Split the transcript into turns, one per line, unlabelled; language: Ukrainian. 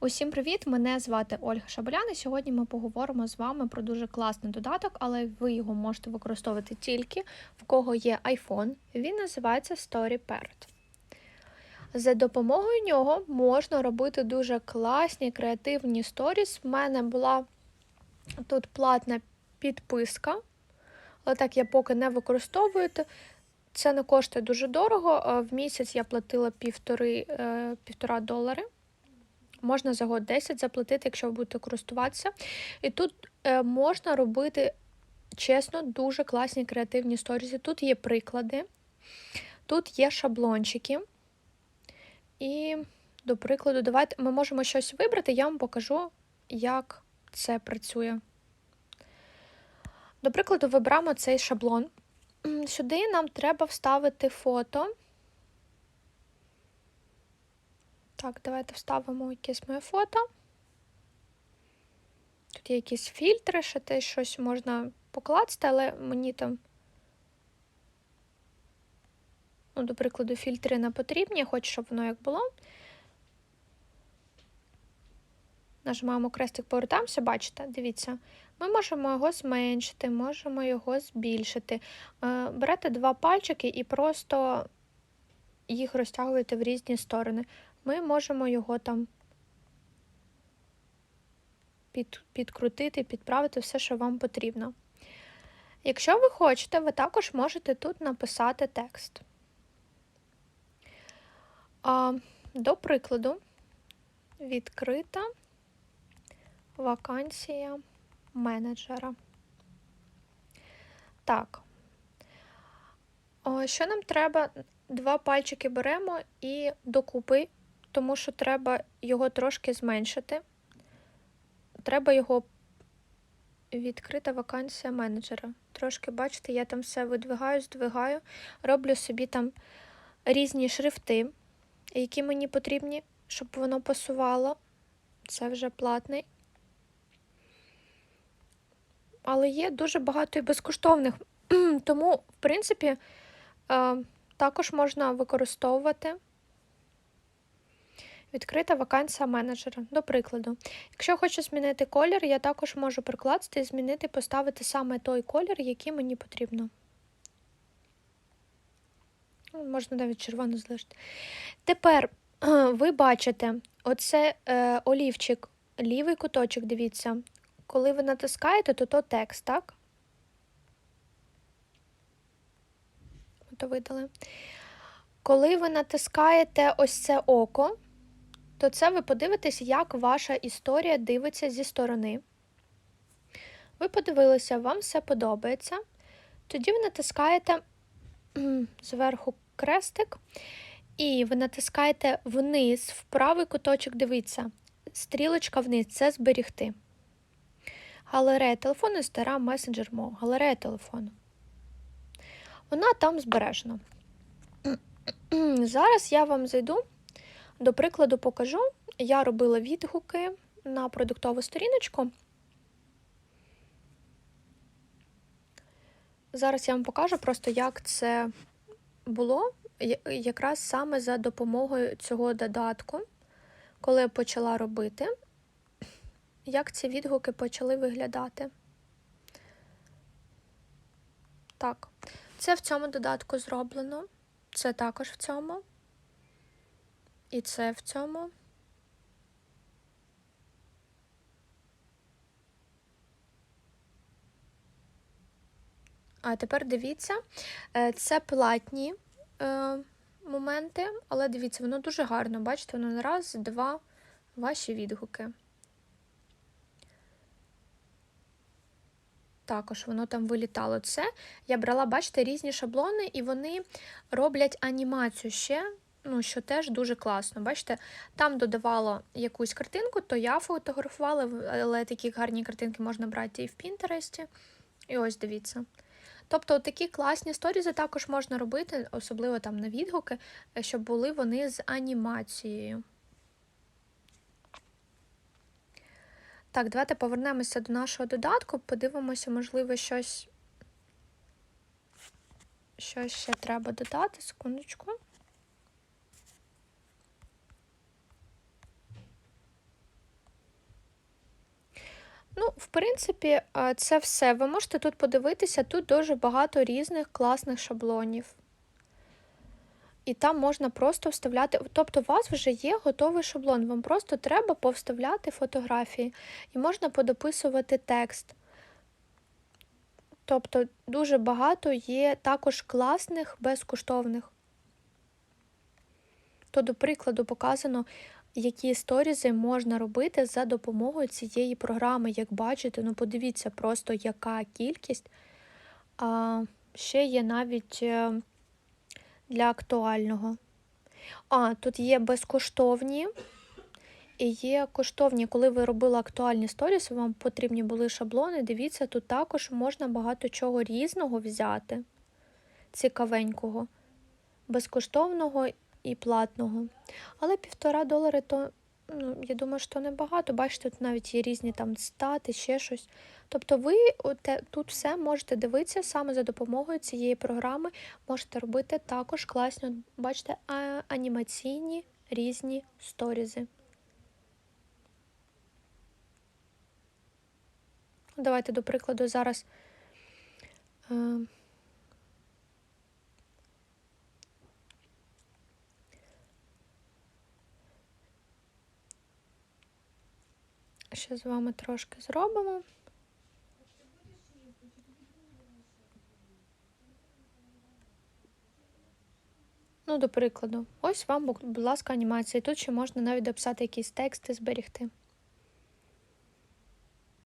Усім привіт! Мене звати Ольга Шабалян, і Сьогодні ми поговоримо з вами про дуже класний додаток, але ви його можете використовувати тільки в кого є iPhone. Він називається StoryParrot. За допомогою нього можна робити дуже класні креативні сторіс. В мене була тут платна підписка, але так я поки не використовую. Це не коштує дуже дорого. В місяць я платила півтори, е, півтора долари. Можна за год 10 заплатити, якщо ви будете користуватися. І тут е, можна робити, чесно, дуже класні креативні сторізи. Тут є приклади, тут є шаблончики. І, до прикладу, давайте ми можемо щось вибрати, я вам покажу, як це працює. До прикладу, вибираємо цей шаблон. Сюди нам треба вставити фото. Так, давайте вставимо якесь моє фото. Тут є якісь фільтри, ще те щось можна покласти, але мені там, ну, до прикладу, фільтри не потрібні, хочу, щоб воно як було. Нажимаємо крестик, повертаємося, бачите, дивіться, ми можемо його зменшити, можемо його збільшити. Е, берете два пальчики і просто їх розтягуєте в різні сторони ми можемо його там під, підкрутити, підправити все, що вам потрібно. Якщо ви хочете, ви також можете тут написати текст. А, До прикладу, відкрита вакансія менеджера. Так. О, що нам треба? Два пальчики беремо і докупи тому що треба його трошки зменшити. Треба його відкрита вакансія менеджера. Трошки, бачите, я там все видвигаю, здвигаю, роблю собі там різні шрифти, які мені потрібні, щоб воно пасувало. Це вже платний. Але є дуже багато і безкоштовних. Тому, в принципі, е, також можна використовувати. Відкрита вакансія менеджера. До прикладу, якщо хочу змінити колір, я також можу прикласти і змінити, поставити саме той колір, який мені потрібно. Ну, можна навіть червоно залишити. Тепер ви бачите оце е, олівчик, лівий куточок, дивіться. Коли ви натискаєте, то то текст, так? То видали. Коли ви натискаєте ось це око, то це ви подивитесь, як ваша історія дивиться зі сторони. Ви подивилися, вам все подобається. Тоді ви натискаєте зверху крестик, і ви натискаєте вниз, в правий куточок дивіться, стрілочка вниз це зберігти. Галерея телефону, Instagram, месенджер мов, галерея телефону. Вона там збережена. Зараз я вам зайду. До прикладу, покажу, я робила відгуки на продуктову сторіночку. Зараз я вам покажу просто, як це було, якраз саме за допомогою цього додатку, коли я почала робити, як ці відгуки почали виглядати. Так, це в цьому додатку зроблено, це також в цьому. І це в цьому. А тепер дивіться, е, це платні е, моменти, але дивіться, воно дуже гарно, бачите, воно на раз, два ваші відгуки. Також воно там вилітало. Це я брала, бачите, різні шаблони, і вони роблять анімацію ще ну, що теж дуже класно. Бачите, там додавало якусь картинку, то я фотографувала, але такі гарні картинки можна брати і в Пінтересті. І ось дивіться. Тобто такі класні сторізи також можна робити, особливо там на відгуки, щоб були вони з анімацією. Так, давайте повернемося до нашого додатку, подивимося, можливо, щось, щось ще треба додати, секундочку. Принципі, це все. Ви можете тут подивитися, тут дуже багато різних класних шаблонів. І там можна просто вставляти. Тобто, у вас вже є готовий шаблон, вам просто треба повставляти фотографії і можна подописувати текст. Тобто, дуже багато є також класних, безкоштовних. То, до прикладу, показано, які сторізи можна робити за допомогою цієї програми. Як бачите, ну подивіться просто, яка кількість. А, Ще є навіть е, для актуального. А, тут є безкоштовні і є коштовні. Коли ви робили актуальні сторіси, вам потрібні були шаблони. Дивіться, тут також можна багато чого різного взяти, цікавенького, безкоштовного і платного. Але півтора долари, то, ну, я думаю, що небагато. Бачите, тут навіть є різні там стати, ще щось. Тобто ви тут все можете дивитися саме за допомогою цієї програми. Можете робити також класні, бачите, анімаційні різні сторізи. Давайте, до прикладу, зараз. Ще з вами трошки зробимо. Ну, до прикладу, ось вам, будь ласка, анімація. Тут ще можна навіть дописати якісь тексти, зберігти.